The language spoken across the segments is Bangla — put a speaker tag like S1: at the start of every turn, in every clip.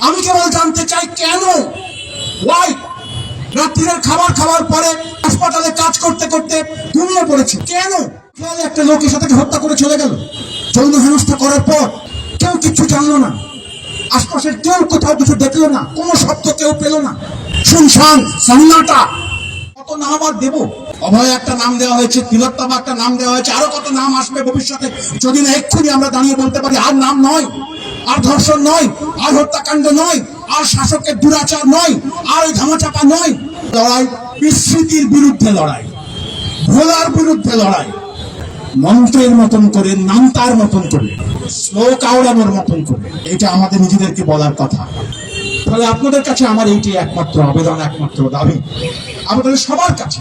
S1: আমি কেবল জানতে চাই কেন? ওয়াই রাত্রির খাবার খাওয়ার পরে হাসপাতালে কাজ করতে করতে ঘুমিয়ে পড়েছে। কেন? খেয়ালে একটা লোক এসে তাকে হত্যা করে চলে গেল। যৌন হেনস্থা করার পর কেউ কিচ্ছু জানলো না। আশপাশের কেউ কোথাও কিছু দেখল না। কোনো শব্দ কেউ পেল না। শুনশান সান্নাটা। কত নাম আর দেবো? অভয় একটা নাম দেওয়া হয়েছে, তিলোত্তমা একটা নাম দেওয়া হয়েছে। আরও কত নাম আসবে ভবিষ্যতে? যদি না, এক্ষুনি আমরা দাঁড়িয়ে বলতে পারি, আর নাম নয়। আর ধর্ষণ নয়, আর হত্যাকাণ্ড নয়, আর শাসকের দুরাচার নয়, আর ওই ধামাচাপা নয়। লড়াই বিস্মৃতির বিরুদ্ধে লড়াই, ভোলার বিরুদ্ধে লড়াই, মন্ত্রের মতন করে, নামতার মতন করে শ্লোক আওড়ানোর মতন করে। এটা আমাদের নিজেদেরকে বলার কথা। ফলে আপনাদের কাছে আমার এইটি একমাত্র আবেদন, একমাত্র দাবি। আমাদের সবার কাছে,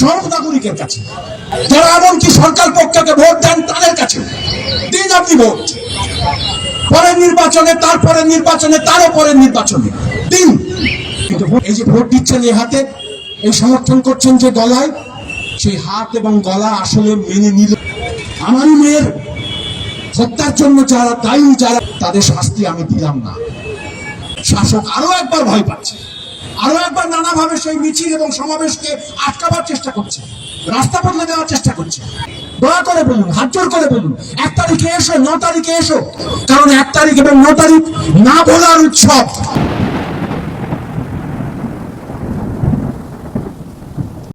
S1: সব নাগরিকের কাছে। যারা এমনকি সরকার পক্ষকে ভোট দেন, তাদের কাছে দিন আপনি ভোট পরের নির্বাচনে তারপরে নির্বাচনে, তারও পরের নির্বাচনে। তিন, এই যে ভোট দিচ্ছেন এই হাতে, এই সমর্থন করছেন যে গলায়, সেই হাত এবং গলা আসলে মেনে নিল। আমারই মেয়ের হত্যার জন্য যারা দায়ী, যারা তাদের শাস্তি আমি দিলাম না। শাসক আরও একবার ভয় পাচ্ছে। আরও একবার নানাভাবে সেই মিছিল এবং সমাবেশকে আটকাবার চেষ্টা করছে। রাস্তা বদলে দেওয়ার চেষ্টা করছে। দয়া করে বলুন, হাত জোর করে বলুন, এক তারিখে এসো, ন তারিখে এসো। কারণ এক তারিখ এবং ন তারিখ না বলার উৎসব।